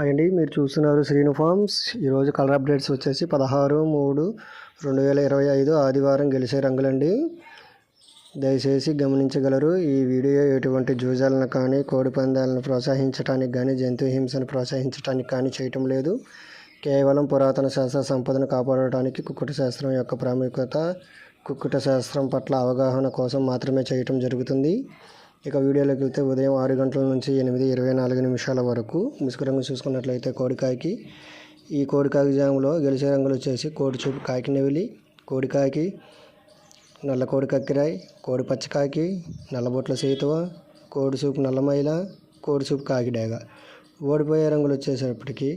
Hi అండి మీరు చూస్తున్నారు శ్రీను ఫార్మ్స్. ఈరోజు కలర్ అప్డేట్స్ వచ్చేసి పదహారు మూడు రెండు వేల ఇరవై ఐదు ఆదివారం గెలిచే రంగులండి. దయచేసి గమనించగలరు ఈ వీడియో ఎటువంటి జూజాలను కానీ కోడి పందాలను ప్రోత్సహించడానికి కానీ జంతు హింసను ప్రోత్సహించడానికి కానీ చేయటం లేదు. కేవలం పురాతన శాస్త్ర సంపదను కాపాడటానికి కుక్కుట శాస్త్రం యొక్క ప్రాముఖ్యత కుక్కుట శాస్త్రం పట్ల అవగాహన కోసం మాత్రమే చేయటం జరుగుతుంది. ఇక వీడియోలోకి వెళ్తే ఉదయం ఆరు గంటల నుంచి ఎనిమిది ఇరవై నాలుగు నిమిషాల వరకు ముసుగు రంగు చూసుకున్నట్లయితే కోడికాయకి ఈ కోడికాకి జాములో గెలిచే రంగులు వచ్చేసి కోడి చూపు కాకి నెవిలి కోడికాకి నల్ల కోడి కక్కిరాయి కోడి పచ్చకాకి నల్లబొట్ల సీతువ కోడి చూపు నల్లమైల కోడి చూపు కాకిడేగ ఓడిపోయే రంగులు వచ్చేసేపటికి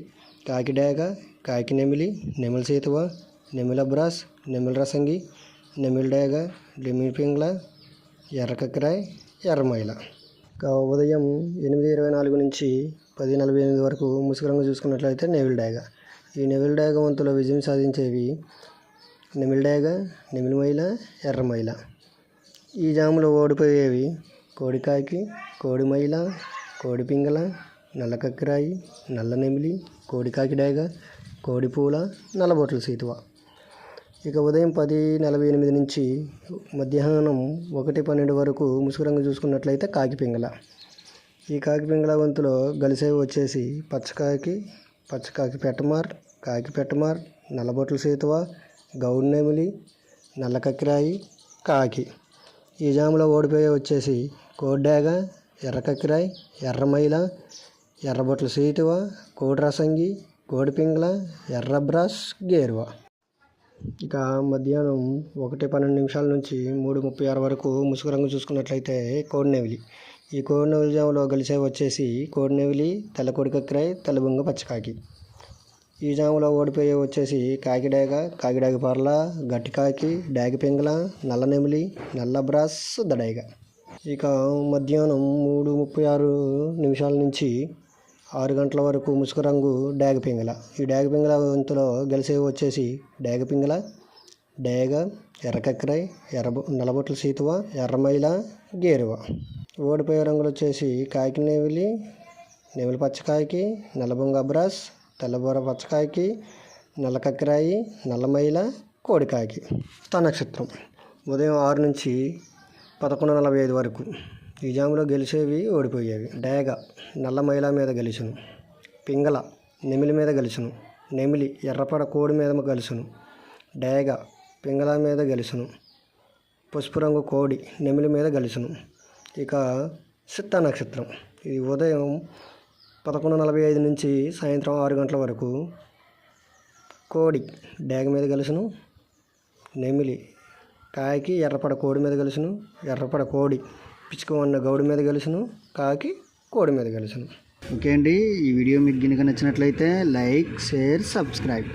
కాకిడేగ కాకి నెమిలి నెమిలి సీతువ నెమిల బ్రాస్ నెమిలి రసంగి నెమిలి డేగ డెమిలి పింగ్ల ఎర్ర కక్కిరాయి ఎర్రమైల ఇక ఉదయం ఎనిమిది ఇరవై నాలుగు నుంచి పది నలభై ఎనిమిది వరకు ముసుగురంగా చూసుకున్నట్లయితే నెవిల్ డాగ. ఈ నెవిల్ డేగ వంతులో విజయం సాధించేవి నెమిల్ డేగ నెమిలిమైల ఎర్రమైల ఈ జాములో ఓడిపోయేవి కోడికాకి కోడిమైల కోడిపింగల కోడి నల్ల కక్కిరాయి నల్ల నెమిలి కోడికాకి డేగ కోడిపూల నల్లబొట్ల సీతువ. ఇక ఉదయం పది నలభై ఎనిమిది నుంచి మధ్యాహ్నం ఒకటి పన్నెండు వరకు ముసుగురంగు చూసుకున్నట్లయితే కాకిపింగళ. ఈ కాకిపింగల వంతులో గలిసేవి వచ్చేసి పచ్చకాకి పచ్చకాకి పెట్టమార్ కాకి పెట్టమార్ నల్లబొట్ల సీతువ గౌడ్ నెమిలి నల్ల కాకి. ఈ జాములో ఓడిపోయి వచ్చేసి కోడ్డాగ ఎర్రకక్కిరాయి ఎర్రమైల ఎర్రబొట్ల సీటువ కోడి రసంగి ఎర్రబ్రాస్ గేరువా గేరువ. ఇక మధ్యాహ్నం ఒకటి పన్నెండు నిమిషాల నుంచి మూడు ముప్పై ఆరు వరకు ముసుగు రంగు చూసుకున్నట్లయితే కోడినెవిలి ఈ కోడినెవిలి జాములో గలిసే వచ్చేసి కోడినెవిలి తెల్ల కోడి తెల్లబొంగ పచ్చకాకి. ఈ జాములో ఓడిపోయే వచ్చేసి కాకిడాగ కాకిడాగ పర్ల గట్టి కాకి డాగి పింగళ నల్ల నెమిలి నల్ల బ్రాస్ దడైగ. ఇక మధ్యాహ్నం మూడు ముప్పై ఆరు నిమిషాల నుంచి ఆరు గంటల వరకు ముసుగు రంగు డాగ పింగళ. ఈ డాగ పింగళ వంతులో గెలిసేవి వచ్చేసి డాగ పింగళ డేగ ఎర్రకక్కరాయ్ ఎర్ర నలబొట్ల సీతువ ఎర్రమైల గేరువ. ఓడిపోయే రంగులు వచ్చేసి కాకి నెవిలి నెవిలి పచ్చకాయకి నల్లబొంగ బ్రాస్ తెల్లబూర పచ్చకాయకి నల్లకక్కరాయి నల్లమైల కోడికాయకి నక్షత్రం ఉదయం ఆరు నుంచి పదకొండు నలభై ఐదు వరకు. ఈ గెలిచేవి ఓడిపోయేవి. డేగ నల్ల మైల మీద గెలిచును. పింగళ నెమిలి మీద గెలిచును. నెమిలి ఎర్రపడ కోడి మీద గెలుసును డేగ పింగళ మీద గెలుసును పసుపు రంగు కోడి నెమిలి మీద గెలుసును ఇక సిత్త నక్షత్రం. ఇది ఉదయం పదకొండు నలభై ఐదు నుంచి సాయంత్రం ఆరు గంటల వరకు కోడి డేగ మీద గెలుసును నెమిలి కాయకి ఎర్రపడ కోడి మీద గెలుసును ఎర్రపడ కోడి పిచ్చుక ఉన్న గౌడి మీద గెలుచును కాకి కోడి మీద గెలుచును ఓకే అండి ఈ వీడియో మీకు గినక నచ్చినట్లయితే లైక్ షేర్ సబ్స్క్రైబ్.